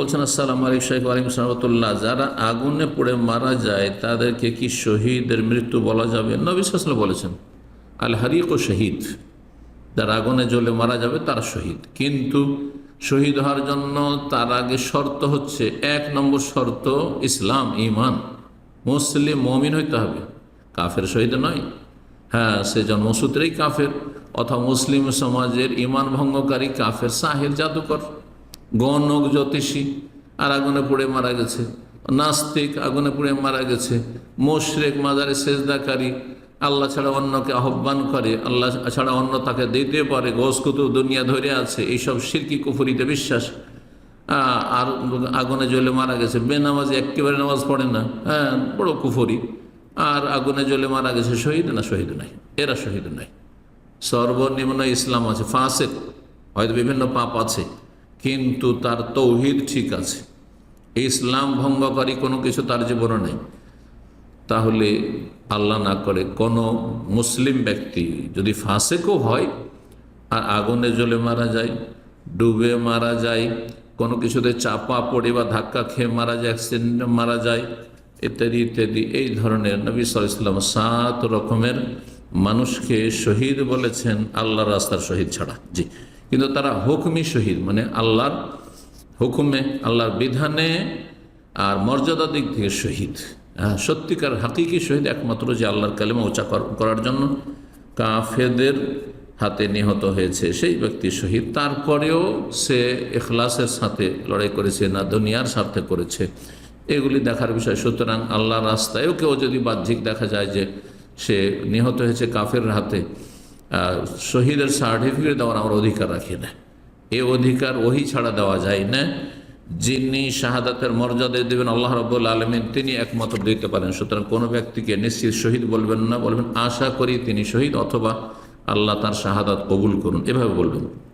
বলছেন, আসসালাম আলাইকুম শেখ আলিম সাহমতুল্লাহ যারা আগুনে পড়ে মারা যায়, তাদেরকে কি শহীদের মৃত্যু বলা যাবে? নবিসাসলা বলেছেন, আল হারিক ও শহীদ। যারা আগুনে জ্বলে মারা যাবে, তারা শহীদ। কিন্তু শহীদ হওয়ার জন্য তার আগে শর্ত হচ্ছে, এক নম্বর শর্ত ইসলাম ইমান মুসলিম মমিন হইতে হবে। কাফের শহীদ নয়। হ্যাঁ সে জন্মসূত্রেই কাফের, অথবা মুসলিম সমাজের ইমান ভঙ্গকারী কাফের সাহের জাদুকর। গণক জ্যোতিষী আর আগুনে পুড়ে মারা গেছে। নাস্তিক আগুনে পুড়ে মারা গেছে। মোশরেক, মাজারে সেজদাকারী, আল্লাহ ছাড়া অন্যকে আহ্বান করে, আল্লাহ ছাড়া অন্য তাকে দিতে পারে গোসকুতু দুনিয়া ধরে আছে। এইসব সিরকি কুফুরিতে বিশ্বাস। আর আগুনে জ্বলে মারা গেছে। বেনামাজি একেবারে নামাজ পড়ে না। হ্যাঁ বড় কুফরি। আর আগুনে জ্বলে মারা গেছে। শহীদ না শহীদ নাই? এরা শহীদ নাই। সর্বনিম্ন ইসলাম আছে, ফাঁসেক। হয়তো বিভিন্ন পাপ আছে। কিন্তু তার তৌহিদ ঠিক আছে। ইসলাম ভঙ্গকারী কোনো কিছু তার জীবনে নেই। তাহলে আল্লাহ না করে কোনো মুসলিম ব্যক্তি যদি ফাঁসেকও হয় আর আগুনে জ্বলে মারা যায়, ডুবে মারা যায়, কোনো কিছুতে চাপা পড়ে বা ধাক্কা খেয়ে মারা যায় অ্যাক্সিডেন্টে মারা যায়, ইত্যাদি ইত্যাদি, এই ধরনের নবী সাল্লাম সাত রকমের মানুষকে শহীদ বলেছেন আল্লাহ রাস্তার শহীদ ছাড়া। জি। কিন্তু তারা হুকুমি শহীদ মানে আল্লাহর হুকুমে আল্লাহর বিধানে আর মর্যাদা দিক থেকে শহীদ। হ্যাঁ, সত্যিকার হাকিকি শহীদ একমাত্র যে আল্লাহর কালেমা উঁচা করার জন্য। কাফেদের হাতে নিহত হয়েছে সেই ব্যক্তি শহীদ। তারপরেও সে এখলাসের সাথে লড়াই করেছে না দুনিয়ার স্বার্থে করেছে। এগুলি দেখার বিষয়। সুতরাং আল্লাহর রাস্তায়ও কেউ যদি বাহ্যিক দেখা যায় যে সে নিহত হয়েছে কাফের হাতে শহীদের সার্টিফিকেট দেওয়ার আমরা অধিকার রাখি না। এ অধিকার ওহি ছাড়া দেওয়া যায় না। যিনি শাহাদাতের মর্যাদা দেবেন, আল্লাহ রব্বুল আলমিন তিনি একমত দিতে পারেন। সুতরাং কোনো ব্যক্তিকে নিশ্চিত শহীদ বলবেন না, বলবেন, আশা করি তিনি শহীদ, অথবা, আল্লাহ তার শাহাদাত কবুল করুন। এভাবে বলবেন।